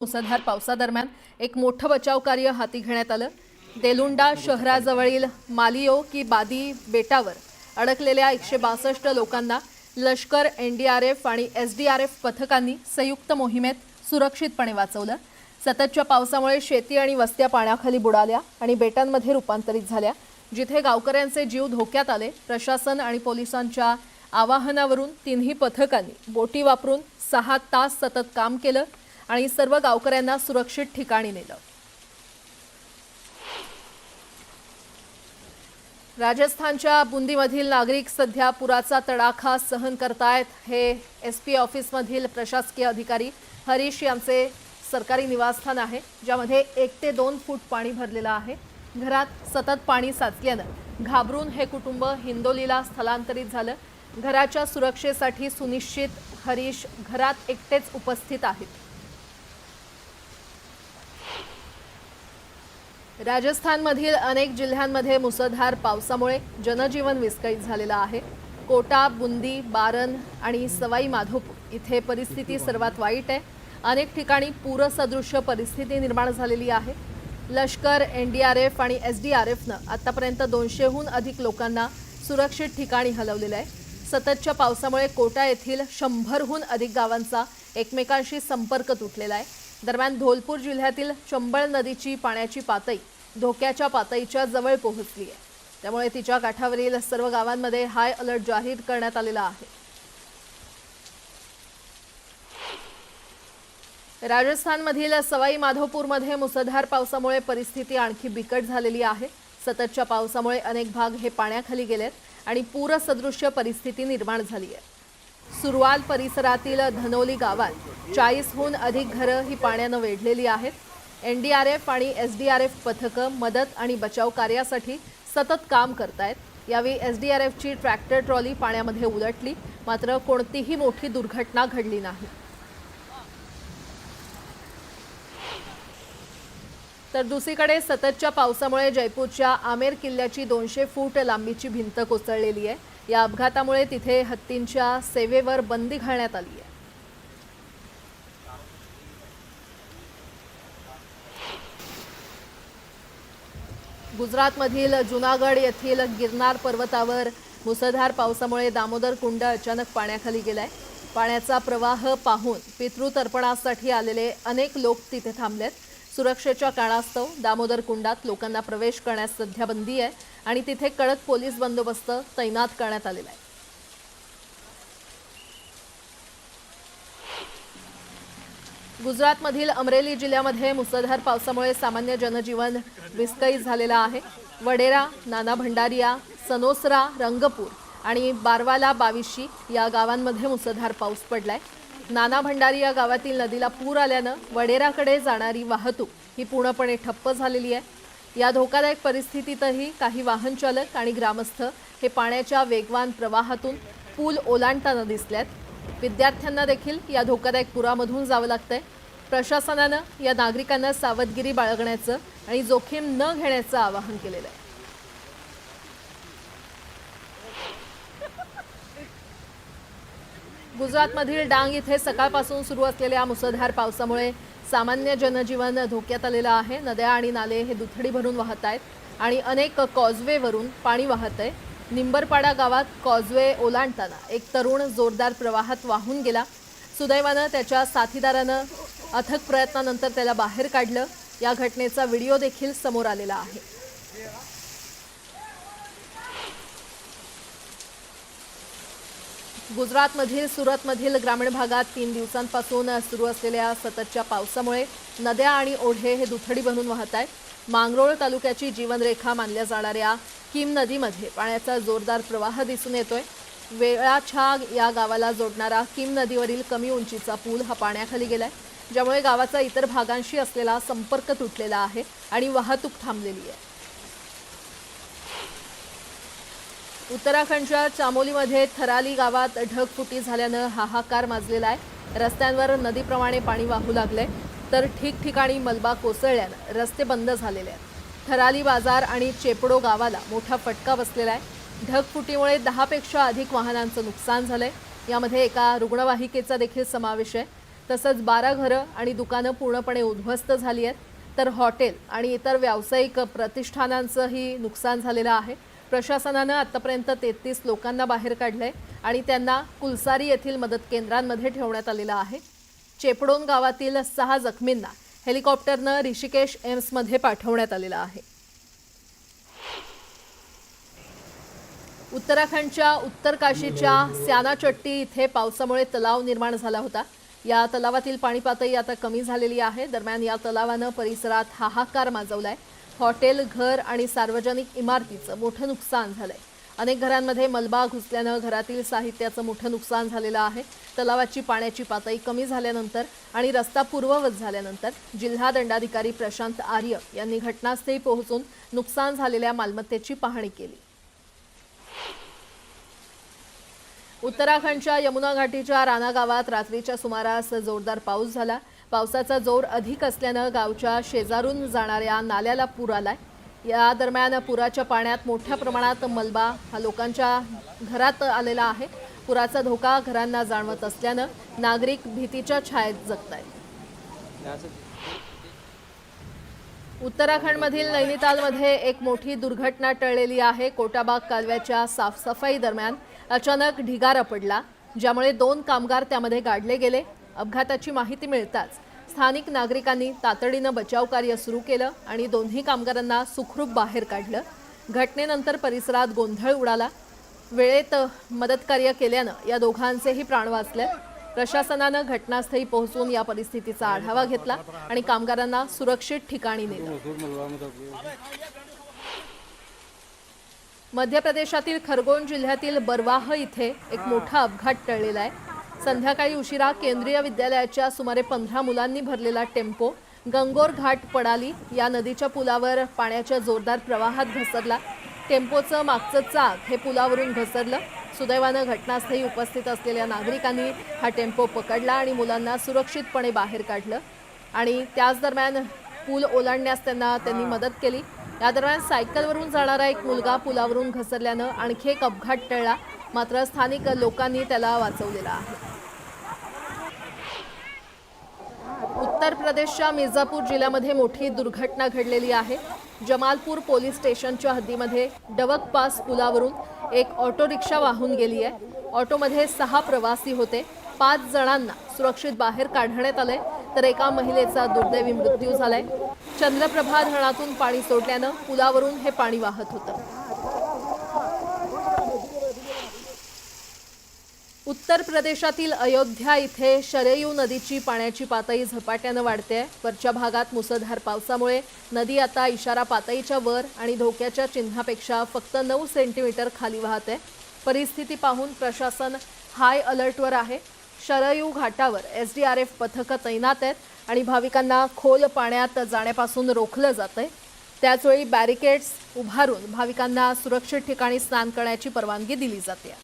मुसळधार पावसादरम्यान एक मोठं बचाव कार्य हाती घेण्यात आलं. देलुंडा शहराजवळील मालियो की बादी बेटावर अडकलेल्या एकशे बासष्ट लोकांना लष्कर एन डी आर एफ आणि एस डी आर एफ पथकांनी संयुक्त मोहिमेत सुरक्षितपणे वाचवलं. सततच्या पावसामुळे शेती आणि वस्त्या पाण्याखाली बुडाल्या आणि बेटांमध्ये रूपांतरित झाल्या जिथे गावकऱ्यांचे जीव धोक्यात आले. प्रशासन आणि पोलिसांच्या आवाहनावरून तिन्ही पथकांनी बोटी वापरून सहा तास सतत काम केलं. आणि सर्व गावकऱ्यांना सुरक्षित ठिकाणी नेलं. राजस्थानच्या बुंदीमधील नागरिक सध्या पुराचा तडाखा सहन करतायत. हे एस पी ऑफिसमधील प्रशासकीय अधिकारी हरीश यांचे सरकारी निवासस्थान आहे ज्यामध्ये एक ते दोन फूट पाणी भरलेलं आहे. घरात सतत पाणी साचल्यानं घाबरून हे कुटुंब हिंदोलीला स्थलांतरित झालं. घराच्या सुरक्षेसाठी सुनिश्चित हरीश घरात एकटेच उपस्थित आहेत. राजस्थानमधील अनेक जिल्ह्यांमध्ये मुसळधार पावसामुळे जनजीवन विस्कळीत झालेलं आहे. कोटा बुंदी बारन आणि सवाई माधोपूर इथे परिस्थिती सर्वात वाईट आहे. अनेक ठिकाणी पूरसदृश्य परिस्थिती निर्माण झालेली आहे. लष्कर एन डी आर एफ आणि एस डी आर एफनं आतापर्यंत दोनशेहून अधिक लोकांना सुरक्षित ठिकाणी हलवलेलं आहे. सततच्या पावसामुळे कोटा येथील शंभरहून अधिक गावांचा एकमेकांशी संपर्क तुटलेला आहे. दरम्यान धोलपूर जिल्ह्यातील चंबळ नदीची पाण्याची पातळी धोक्याच्या पातळीच्या जवळ पोहोचली आहे. त्यामुळे तिच्या काठावरील सर्व गावांमध्ये हाय अलर्ट जाहीर करण्यात आलेला आहे. राजस्थानमधील सवाई माधोपूरमध्ये मुसळधार पावसामुळे परिस्थिती आणखी बिकट झालेली आहे. सततच्या पावसामुळे अनेक भाग हे पाण्याखाली गेलेत आणि पूरसदृश्य परिस्थिती निर्माण झाली आहे. सुरवाल परिसरातील धनोली गावात चाळीसहून अधिक घरं ही पाण्यानं वेढलेली आहेत. एन डी आर एफ आणि एस डी आर एफ पथकं मदत आणि बचाव कार्यासाठी सतत काम करतायत. यावेळी एस डी आर एफची ट्रॅक्टर ट्रॉली पाण्यामध्ये उलटली मात्र कोणतीही मोठी दुर्घटना घडली नाही. तर दुसरीकडे सततच्या पावसामुळे जयपूरच्या आमेर किल्ल्याची दोनशे फूट लांबीची भिंत कोसळलेली आहे. या अपघातामुळे तिथे हत्तींच्या सेवेवर बंदी घालण्यात आली आहे. गुजरातमधील जुनागड येथील गिरनार पर्वतावर मुसळधार पावसामुळे दामोदर कुंड अचानक पाण्याखाली गेलाय. पाण्याचा प्रवाह पाहून पितृतर्पणासाठी आलेले अनेक लोक तिथे थांबलेत. सुरक्षेच्या कारणास्तव दामोदर कुंडात लोकांना प्रवेश करण्यास सध्या बंदी आहे आणि तिथे कडक पोलीस बंदोबस्त तैनात करण्यात आलेला आहे. गुजरातमधील अमरेली जिल्ह्यामध्ये मुसळधार पावसामुळे सामान्य जनजीवन विस्कळीत झालेलं आहे. वडेरा नाना भंडारिया सनोसरा रंगपूर आणि बारवाला बाविशी या गावांमध्ये मुसळधार पाऊस पडलाय. नाना भंडारी या गावातील नदीला पूर आल्यानं वडेराकडे जाणारी वाहतूक ही पूर्णपणे ठप्प झालेली आहे. या धोकादायक परिस्थितीतही काही वाहन चालक आणि ग्रामस्थ हे पाण्याच्या वेगवान प्रवाहातून पूल ओलांडताना दिसल्यात. विद्यार्थ्यांना देखील या धोकादायक पुरामधून जावं लागतंय. प्रशासनानं या नागरिकांना सावधगिरी बाळगण्याचं आणि जोखीम न घेण्याचं आवाहन केलेलं आहे. गुजरातमधील डांग इथे सकाळपासून सुरू असलेल्या मुसळधार पावसामुळे सामान्य जनजीवन धोक्यात आलेलं आहे. नद्या आणि नाले हे दुथडी भरून वाहत आहेत आणि अनेक कॉजवेवरून पाणी वाहत आहे निंबरपाडा गावात कॉजवे ओलांडताना एक तरुण जोरदार प्रवाहात वाहून गेला. सुदैवानं त्याच्या साथीदारानं अथक प्रयत्नानंतर त्याला बाहेर काढलं. या घटनेचा व्हिडिओ देखील समोर आलेला आहे. गुजरातमधील सुरतमधील ग्रामीण भागात तीन दिवसांपासून सुरू असलेल्या सततच्या पावसामुळे नद्या आणि ओढे हे दुथडी बनून वाहत आहेत. मांगरोळ तालुक्याची जीवनरेखा मानल्या जाणाऱ्या किम नदीमध्ये पाण्याचा जोरदार प्रवाह दिसून येतोय. वेळाछाग या गावाला जोडणारा किम नदीवरील कमी उंचीचा पूल हा पाण्याखाली गेलाय ज्यामुळे गावाचा इतर भागांशी असलेला संपर्क तुटलेला आहे आणि वाहतूक थांबलेली आहे. उत्तराखंडच्या चामोलीमध्ये थराली गावात ढगफुटी झाल्यानं हाहाकार माजलेला आहे. रस्त्यांवर नदीप्रमाणे पाणी वाहू लागलंय तर ठिकठिकाणी मलबा कोसळल्यानं रस्ते बंद झालेले आहेत. थराली बाजार आणि चेपडो गावाला मोठा फटका बसलेला आहे. ढगफुटीमुळे दहापेक्षा अधिक वाहनांचं नुकसान झालंय. यामध्ये एका रुग्णवाहिकेचा देखील समावेश आहे. तसंच बारा घरं आणि दुकानं पूर्णपणे उद्ध्वस्त झाली आहेत. तर हॉटेल आणि इतर व्यावसायिक प्रतिष्ठानांचंही नुकसान झालेलं आहे. प्रशासनानं आतापर्यंत तेहतीस लोकांना बाहेर काढलंय आणि त्यांना कुलसारी येथील मदत केंद्रांमध्ये ठेवण्यात आलेलं आहे. चेपडोन गावातील सहा जखमींना हेलिकॉप्टरनं ऋषिकेश एम्समध्ये पाठवण्यात आलेलं आहे. उत्तराखंडच्या उत्तर काशीच्या स्यानाचट्टी इथे पावसामुळे तलाव निर्माण झाला होता. या तलावातील पाणी पातळी आता कमी झालेली आहे. दरम्यान या तलावानं परिसरात हाहाकार माजवलाय. हॉटेल घर आणि सार्वजनिक इमारतीचं मोठं नुकसान झालंय. अनेक घरांमध्ये मलबा घुसल्यानं घरातील साहित्याचं मोठं नुकसान झालेलं आहे. तलावाची पाण्याची पातळी कमी झाल्यानंतर आणि रस्ता पूर्ववत झाल्यानंतर जिल्हा दंडाधिकारी प्रशांत आर्य यांनी घटनास्थळी पोहोचून नुकसान झालेल्या मालमत्तेची पाहणी केली. उत्तराखंडच्या यमुना घाटीच्या राणा गावात रात्रीच्या सुमारास जोरदार पाऊस झाला. पावसाचा जोर अधिक असल्यानं गावच्या शेजारून जाणाऱ्या नाल्याला पूर आलाय. या दरम्यान पुराच्या पाण्यात मोठ्या प्रमाणात मलबा हा लोकांच्या घरात आलेला आहे. पुराचा धोका घरांना जाणवत असल्यानं नागरिक भीतीच्या छायेत जगत आहेत उत्तराखंडमधील नैनितालमध्ये एक मोठी दुर्घटना टळलेली आहे. कोटाबाग कालव्याच्या साफसफाई दरम्यान अचानक ढिगारा पडला ज्यामुळे दोन कामगार त्यामध्ये गाडले गेले. अपघाताची माहिती मिळताच स्थानिक नागरिकांनी तातडीनं बचाव कार्य सुरू केलं आणि दोन्ही कामगारांना सुखरूप बाहेर काढलं. घटनेनंतर परिसरात गोंधळ उडाला. वेळेत मदतकार्य केल्यानं या दोघांचेही प्राण वाचले. प्रशासनानं घटनास्थळी पोहोचून या परिस्थितीचा आढावा घेतला आणि कामगारांना सुरक्षित ठिकाणी नेलं. मध्य प्रदेशातील खरगोन जिल्ह्यातील बरवाह इथे एक मोठा अपघात टळलेला आहे. संध्याकाळी उशिरा केंद्रीय विद्यालयाच्या सुमारे पंधरा मुलांनी भरलेला टेम्पो गंगोर घाट पडाली या नदीच्या पुलावर पाण्याच्या जोरदार प्रवाहात घसरला. टेम्पोचं मागचं चाक हे पुलावरून घसरलं. सुदैवानं घटनास्थळी उपस्थित असलेल्या नागरिकांनी हा टेम्पो पकडला आणि मुलांना सुरक्षितपणे बाहेर काढलं. आणि त्याच दरम्यान पूल ओलांडण्यास त्यांना त्यांनी मदत केली. या दरम्यान सायकलवरून जाणारा एक मुलगा पुलावरून घसरल्यानं आणखी एक अपघात टळला. मात्र स्थानिक लोकांनी त्याला वाचवलेला आहे. उत्तर प्रदेशच्या मिर्झापूर जिल्ह्यामध्ये मोठी दुर्घटना घडलेली आहे. जमालपूर पोलीस स्टेशनच्या हद्दीमध्ये डवक पास पुलावरून एक ऑटो रिक्षा वाहून गेली आहे. ऑटोमध्ये सहा प्रवासी होते. पाच जणांना सुरक्षित बाहेर काढण्यात आलंय. तर एका महिलेचा दुर्दैवी मृत्यू झालाय. चंद्रप्रभा धरणातून पाणी सोडल्यानं पुलावरून हे पाणी वाहत होतं. उत्तर प्रदेशातील अयोध्या इथे शरयू नदीची पाण्याची पातळी झपाट्यानं वाढते वरच्या भागात मुसळधार पावसामुळे नदी आता इशारा पातळीच्या वर आणि धोक्याच्या चिन्हापेक्षा फक्त नऊ सेंटीमीटर खाली वाहते परिस्थिती पाहून प्रशासन हाय अलर्टवर आहे. शरयू घाटावर एस डी आर एफ पथकं तैनात आहेत आणि भाविकांना खोल पाण्यात जाण्यापासून रोखलं जातंय. त्याचवेळी बॅरिकेड्स उभारून भाविकांना सुरक्षित ठिकाणी स्नान करण्याची परवानगी दिली जाते.